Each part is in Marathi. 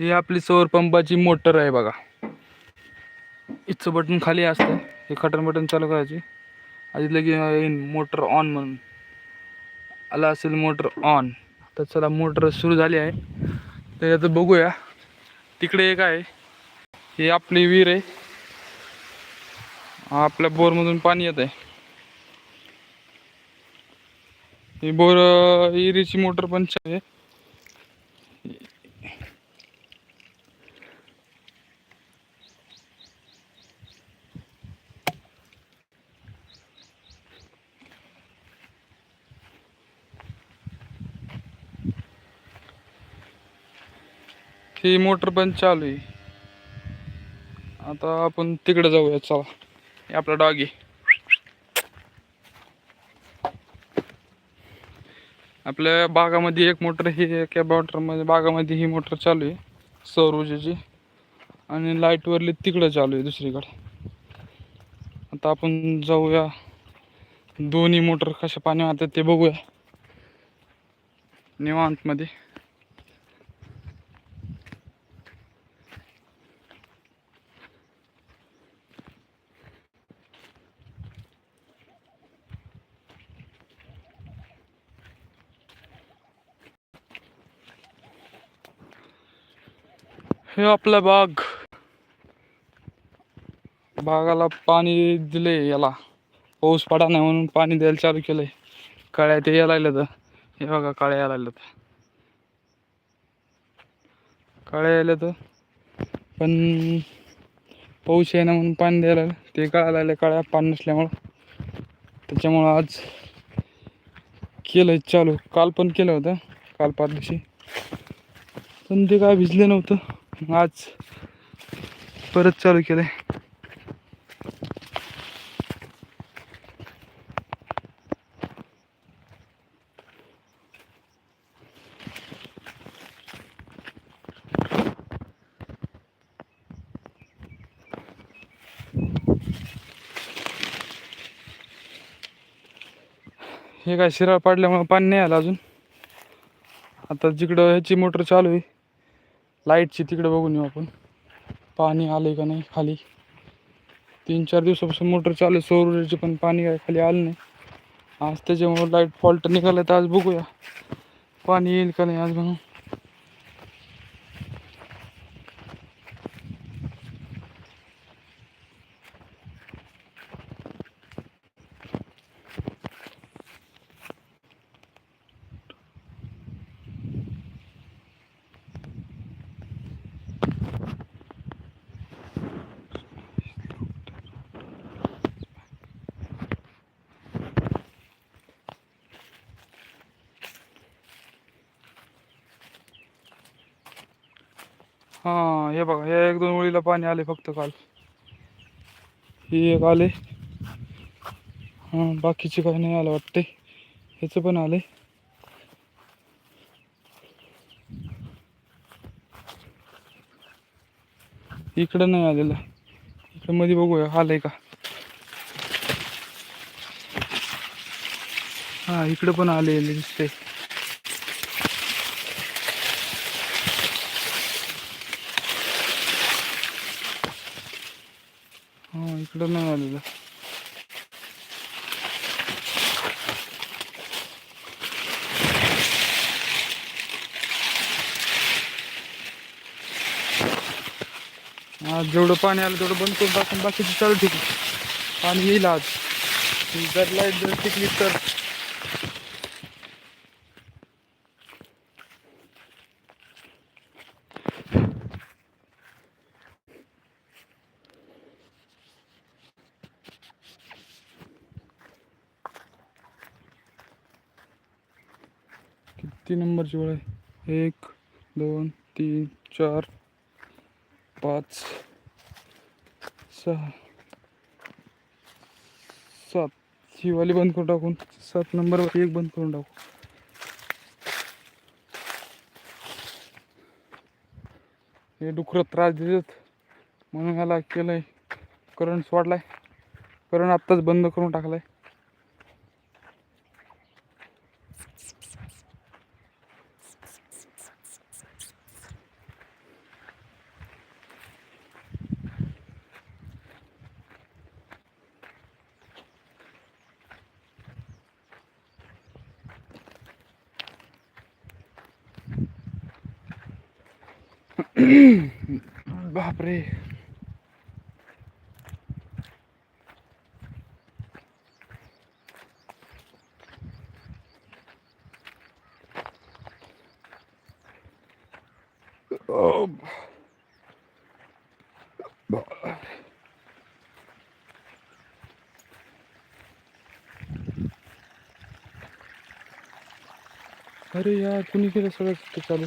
ही आपली सौर पंपाची मोटर आहे बघा. इथचं बटन खाली असतं हे खटन बटन चालू करायची. आधी लगे येईन मोटर ऑन म्हणून. आला असेल मोटर ऑन तर चला मोटर सुरू झाली आहे. तर आता बघूया. तिकडे एक आहे. हे आपली विहीर आहे. आपल्या बोरमधून पाणी येत आहे ही बोर विहिरीची मोटर पण छान आहे. ही मोटर पण चालू आहे. आता आपण तिकडे जाऊया चला. हे आपला डॉगी आपल्या बागामध्ये एक मोटर ही एका बॉटरमध्ये बागामध्ये ही मोटर चालू आहे सौर ऊर्जेची आणि लाईटवरली तिकडं चालू आहे दुसरीकडे. आता आपण जाऊया. दोन्ही मोटर कशा पाणी वाहतात ते बघूया. निवांतमध्ये. हे आपला बाग. बागाला पाणी दिले याला. पाऊस पडा नाही म्हणून पाणी द्यायला चालू केलंय. कळ्या ते यायला लागलं तर हे बघा कळ्या यायला लागलं तर कळ्या यायला तर पण पाऊस येणं म्हणून पाणी द्यायला ते कळायला लागले कळ्या पाणी नसल्यामुळं. त्याच्यामुळं आज केलं चालू. काल पण केलं होतं काल पाच दिवशी. पण ते काय भिजलं नव्हतं. मग आज परत चालू केलंय. हे काय शिराळ पाडल्यामुळे पाणी नाही आलं अजून. आता जिकडं ह्याची मोटर चालू आहे लाईटची तिकडं बघून येऊ आपण. पाणी आलंय का नाही खाली? तीन चार दिवसापासून मोटर चालू आहे सौर ऊर्जेचे पण पाणी काय खाली आलं नाही. आज त्याच्यामुळे लाइट फॉल्ट निघालं तर आज बघूया. पाणी येईल का नाही आज म्हणून. हां हे बघा हे एक दोन ओळीला पाणी आले फक्त काल. ही एक आले. हां बाकीचे काही नाही आलं वाटते. ह्याचं पण आले. इकडं नाही आलेलं. इकडं मध्ये बघूया आलंय का? हा इकडं पण आले दिसते हा इकडं नाही आलेलं आज जेवढं पाणी आलं तेवढं बंद करून टाकून बाकीचं चालू ठीक पाणी येईल आज. जर लाइट जर टिकली तर. किती नंबरची वेळ आहे? एक दोन तीन चार पाच. सहा सात. ही वाली बंद करून टाकून सात नंबरवर एक बंद करून टाकू. हे डुकरं त्रास देतात. म्हणून ह्याला केलंय. करंट सोडलाय. करंट आत्ताच बंद करून टाकलाय. बापरे. अरे यार कुणी केलं सगळं? ते चालू.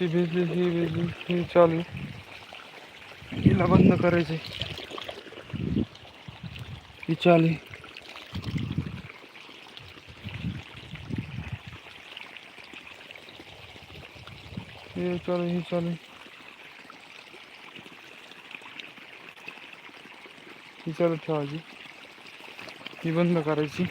ती भिजली ही भिजली ही चालू. हिला बंद करायचंय ही चालू. हे चालू, ही चालू. ही चालू ठेवायची ही बंद करायची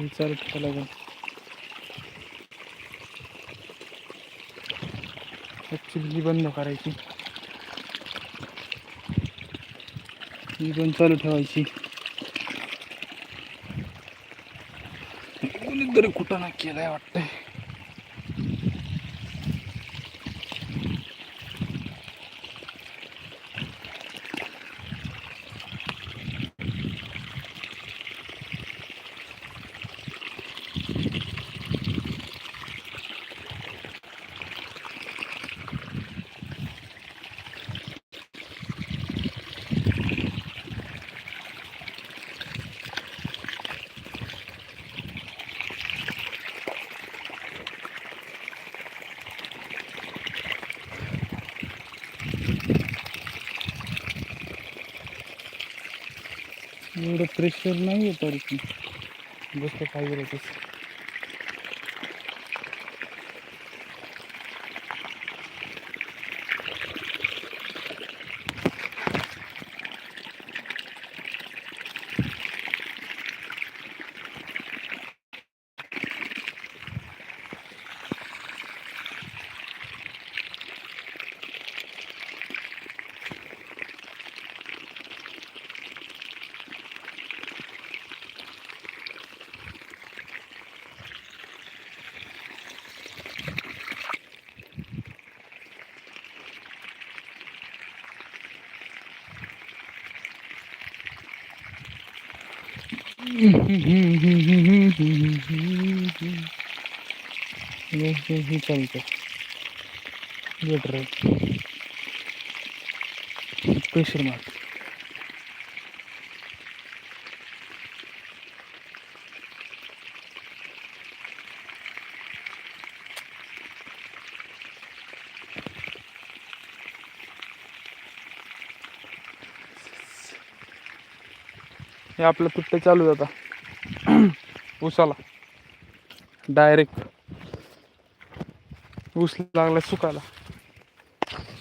विचार चालू ठेवायला लागेल ॲक्च्युली बंद करायची. ही पण चालू ठेवायची. कोणीतरी कुठं ना केलाय वाटतंय. एवढं प्रेशर नाही आहे तरी पण. गोष्ट पाहिजे करायचं? हे हे- हे चालतं बेटर आहे प्रेशर मार हे आपलं तुट्टे चालू जाता ऊसाला. डायरेक्ट ऊस लागला सुकायला.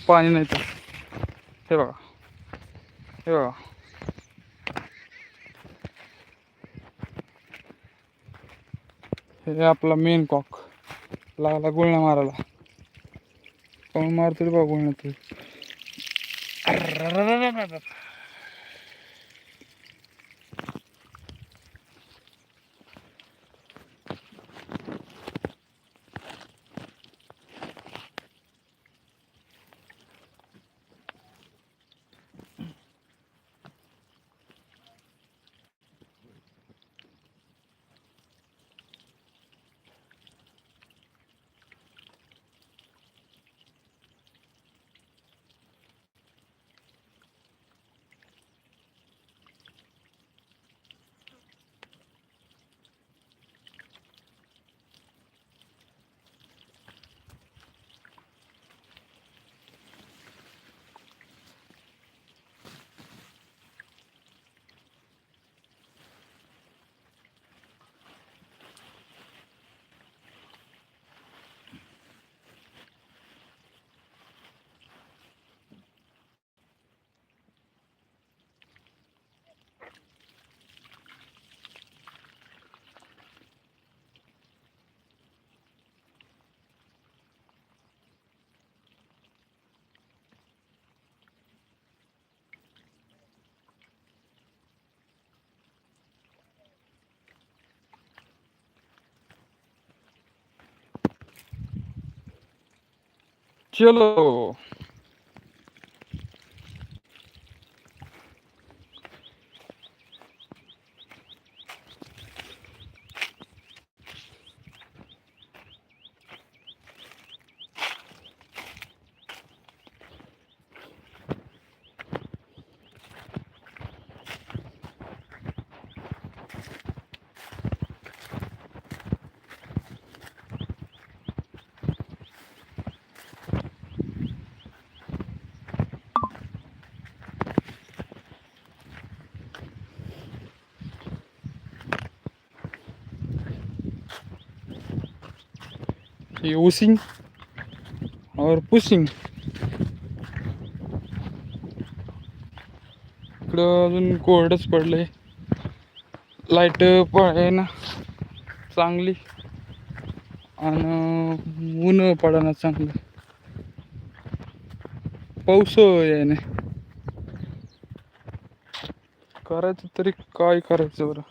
पाणी नाही तर. हे बघा. हे बघा. हे आपला मेन कॉक लागला गुळण्या मारायला. कोण मारतो रे बा गुळण्या तरी. चलो ये उसिंग और पुसिंग इकडं अजून कोरडच पडलंय. लाइट आहे ना चांगली. आणि ऊन पडना चांगलं. पाऊस आहे ना करायचं तरी काय करायचं बरं?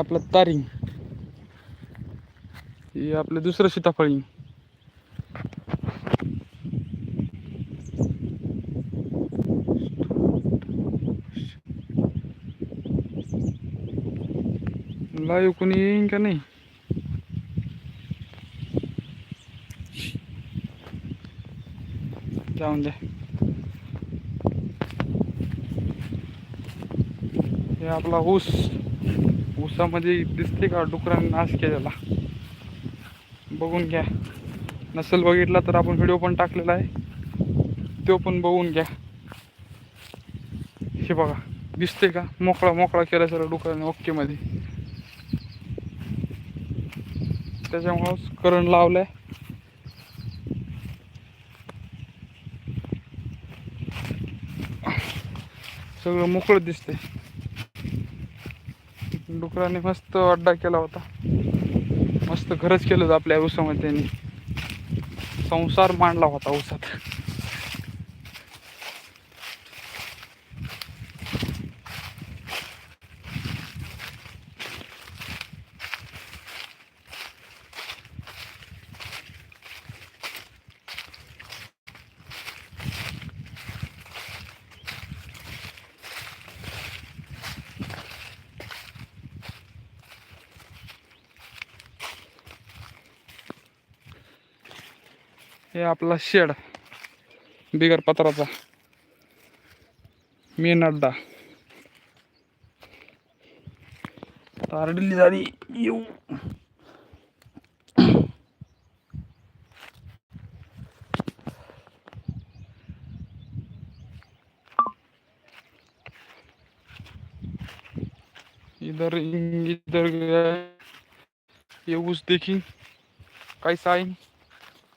आपलं तारिंग. हे आपलं दुसरं सीताफळी. लाईव्ह कोणी येईन का नाही? जाऊन द्या. हे आपला ऊस. ऊसामध्ये दिसते का डुकरांनी नाश केलेला? बघून घ्या. नसेल बघितला तर आपण व्हिडिओ पण टाकलेला आहे. तो पण बघून घ्या. हे बघा. दिसते का? मोकळा मोकळा केला सर डुकरांनी ओके मध्ये त्याच्यामुळंच करंट लावलाय. सगळं मोकळं दिसतंय. डुकराने मस्त अड्डा केला होता. मस्त घरच केलं होतं आपल्या ऊसामध्ये. त्यांनी संसार मांडला होता ऊसात. हे आपला शेड. बिगर पत्राचा. मेन अड्डा तारडली झाली. येऊ. इधर इधर ये देखील. कैसा साईन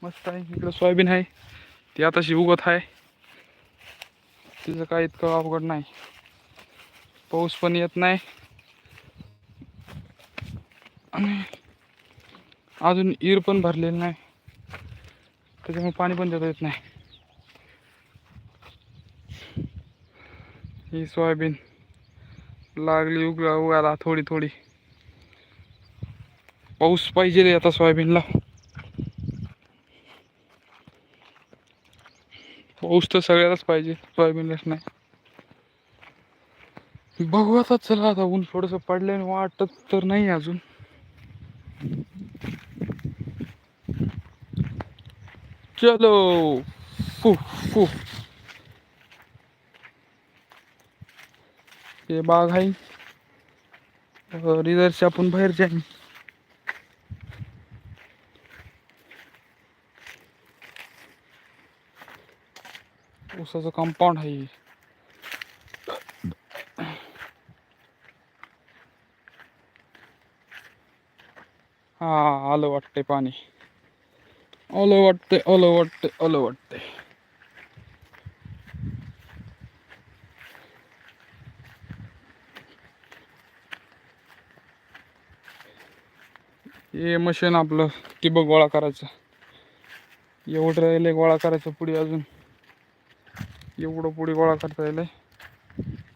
मस्त आहे. इकडं सोयाबीन आहे. ती आताशी उगत आहे. तिचं काय इतकं अवघड नाही. पाऊस पण येत नाही. आणि अजून ईर पण भरलेली नाही. त्याच्यामुळे पाणी पण देता येत नाही. ही सोयाबीन लागली उगला उगाला थोडी थोडी. पाऊस पाहिजे रे आता सोयाबीनला. ऊस तर सगळ्यालाच पाहिजे सोयाबीनलाच नाही. बघू आता चला आता ऊन थोडंसं पडल्याने वाटत तर नाही अजून. चलो. फू फू. हे बाग आहे. रिझर्च आपण बाहेर जाईन. ऊसाचं कंपाऊंड आहे. हा आलं वाटतंय पाणी. ओलं वाटतंय ओलं वाटतंय ओलं वाटते हे मशीन आपलं टिबक गोळा करायचं. एवढं राहिले गोळा करायचं पुढे अजून. एवढं पुढे गोळा करता येईल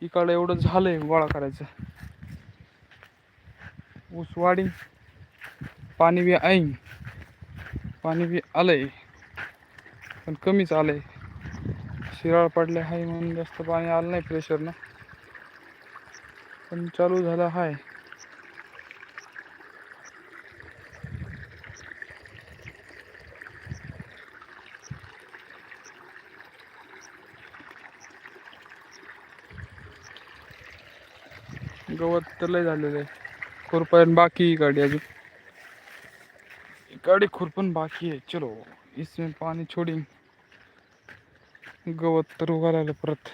इकडं एवढं झालंय गोळा करायचं. ऊस वाढी पाणी बी ऐन. पाणी बी आलंय. पण कमीच आलंय. शिराळ पडले आहे म्हणून जास्त पाणी आलं नाही प्रेशरनं पण चालू झालं आहे गवत तर लय झालेलं आहे. खुरपण बाकी ही गाडी अजून. गाडी खुरपण बाकी आहे. चलो इसमें पाणी छोडी गवत तर उगा राहिलं परत.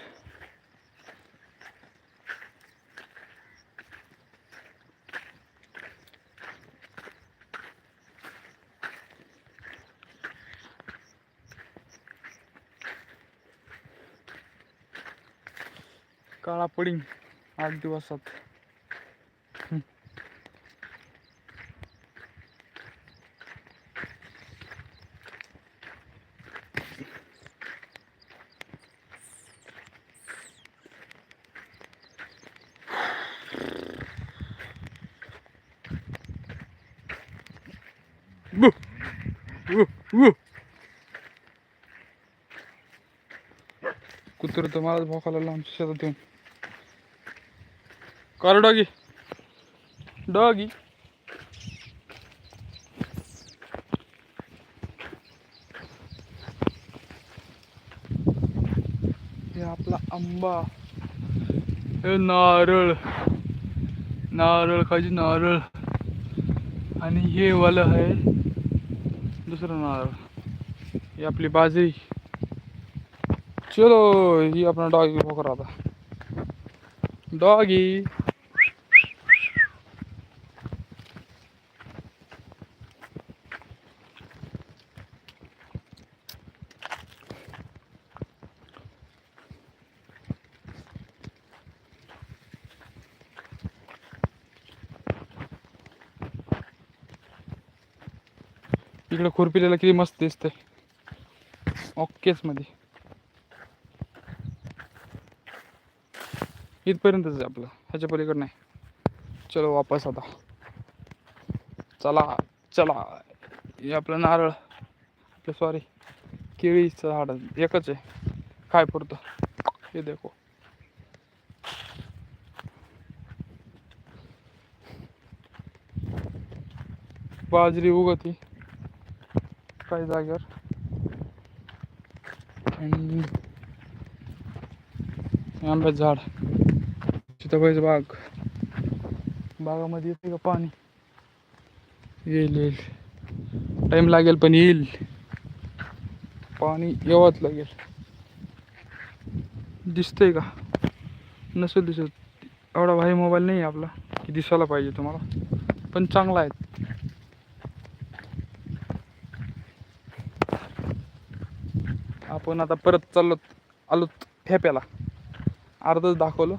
काळा पडिंग आठ दिवसात. कुत्र तर मलाच भोकाला लागलं आमच्या शेतात येऊन. कर डॉगी. डॉगी. हे आपला आंबा. हे नारळ. नारळ खायची नारळ. आणि हे वालं आहे दुसरं नारळ ही आपली बाजरी. चलो ही आपला डॉगी भोक आता. डॉगी इकडे खुरपिलेला किती मस्त दिसतंय. ओकेच मध्ये. इथपर्यंतच आहे आपलं. ह्याच्या पलीकडे नाही. चलो वापस आता. चला चला. हे आपलं नारळ. आपलं सॉरी केळीचं झाड. एकच आहे. काय पुरतं? हे देखो. बाजरी उगती काही जागेवर. आणि आंब्याचं झाड. सीताफळाचं बाग. बागामध्ये येते का पाणी? येईल येईल. टाईम लागेल पण येईल. पाणी यावंच लागेल. दिसतंय का? नसेल दिसत. एवढा भारी मोबाईल नाही आहे आपला. की दिसायला पाहिजे तुम्हाला. पण चांगला आहे. आपण आता परत चाललो आलो ठेप्याला. अर्धच दाखवलं.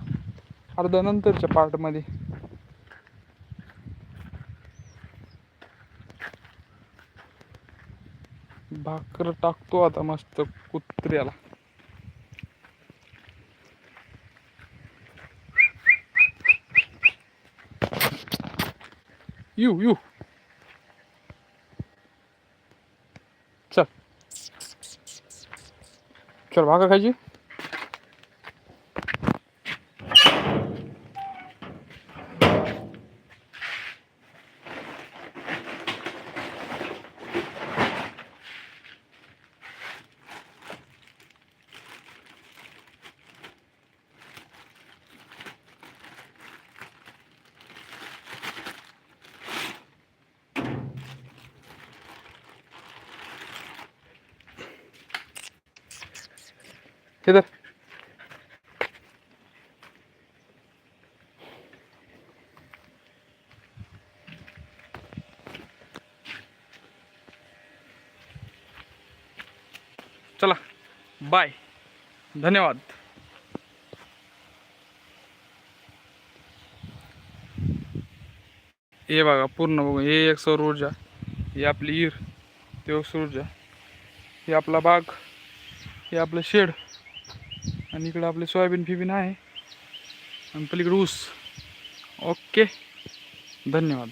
अर्ध नंतरच्या पार्टमध्ये भाकर टाकतो आता मस्त कुत्र्याला. यू यू चल चल भाकर खायची किधर चला बाय. धन्यवाद. हे बघा पूर्ण बघू हे एक सौर ऊर्जा ही आपली ईर ते सौर ऊर्जा. हे आपला बाग हे आपलं शेड आणि इकडं आपले सोयाबीन फिबीन आहे. आणि पलीकडे ऊस. ओके. धन्यवाद.